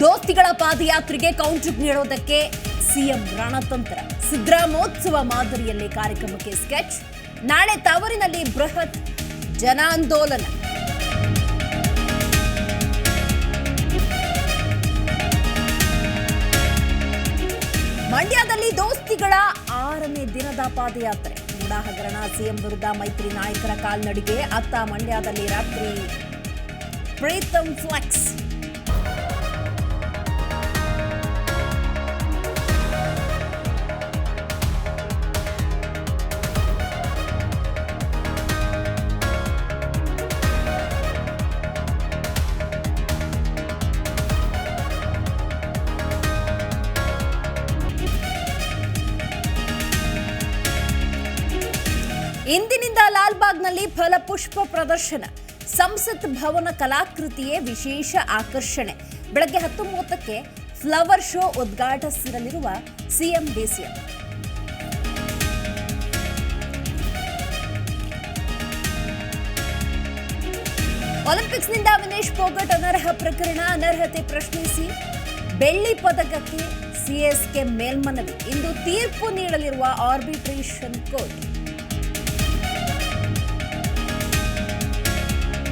ದೋಸ್ತಿಗಳ ಪಾದಯಾತ್ರೆಗೆ counter ನೀಡೋದಕ್ಕೆ CM ರಣತಂತ್ರ. ಸಿದ್ದರಾಮೋತ್ಸವ ಮಾದರಿಯಲ್ಲಿ ಕಾರ್ಯಕ್ರಮಕ್ಕೆ ಸ್ಕೆಚ್ ನಾಳೆ ತವರಿನಲ್ಲಿ ಬೃಹತ್ ಜನಾಂದೋಲನ. ಮಂಡ್ಯದಲ್ಲಿ ದೋಸ್ತಿಗಳ ಆರನೇ ದಿನದ ಪಾದಯಾತ್ರೆ. ಮೂಡ ಹಗರಣ ಸಿಎಂ ವಿರುದ್ಧ ಮೈತ್ರಿ ನಾಯಕರ ಕಾಲ್ನಡಿಗೆ. ಅತ್ತ ಮಂಡ್ಯದಲ್ಲಿ ರಾತ್ರಿ ಪ್ರೀತಂ ಫ್ಲೆಕ್ಸ್ ಇಂದಿನಿಂದ ಲಾಲ್ಬಾಗ್ನಲ್ಲಿ ಫಲಪುಷ್ಪ ಪ್ರದರ್ಶನ. ಸಂಸತ್ ಭವನ ಕಲಾಕೃತಿಯೇ ವಿಶೇಷ ಆಕರ್ಷಣೆ. ಬೆಳಗ್ಗೆ ಹತ್ತು ಮೂವತ್ತಕ್ಕೆ ಫ್ಲವರ್ ಶೋ ಉದ್ಘಾಟಿಸಿರಲಿರುವ ಸಿಎಂ ಡಿಸಿಎಂ. ಒಲಿಂಪಿಕ್ಸ್ನಿಂದ ವಿನೇಶ್ ಪೋಗಟ್ ಅನರ್ಹ ಪ್ರಕರಣ ಅನರ್ಹತೆ ಪ್ರಶ್ನಿಸಿ. ಬೆಳ್ಳಿ ಪದಕಕ್ಕೆ ಸಿಎಸ್ಕೆ ಮೇಲ್ಮನವಿ. ಇಂದು ತೀರ್ಪು ನೀಡಲಿರುವ ಆರ್ಬಿಟ್ರೇಷನ್ ಕೋರ್ಟ್.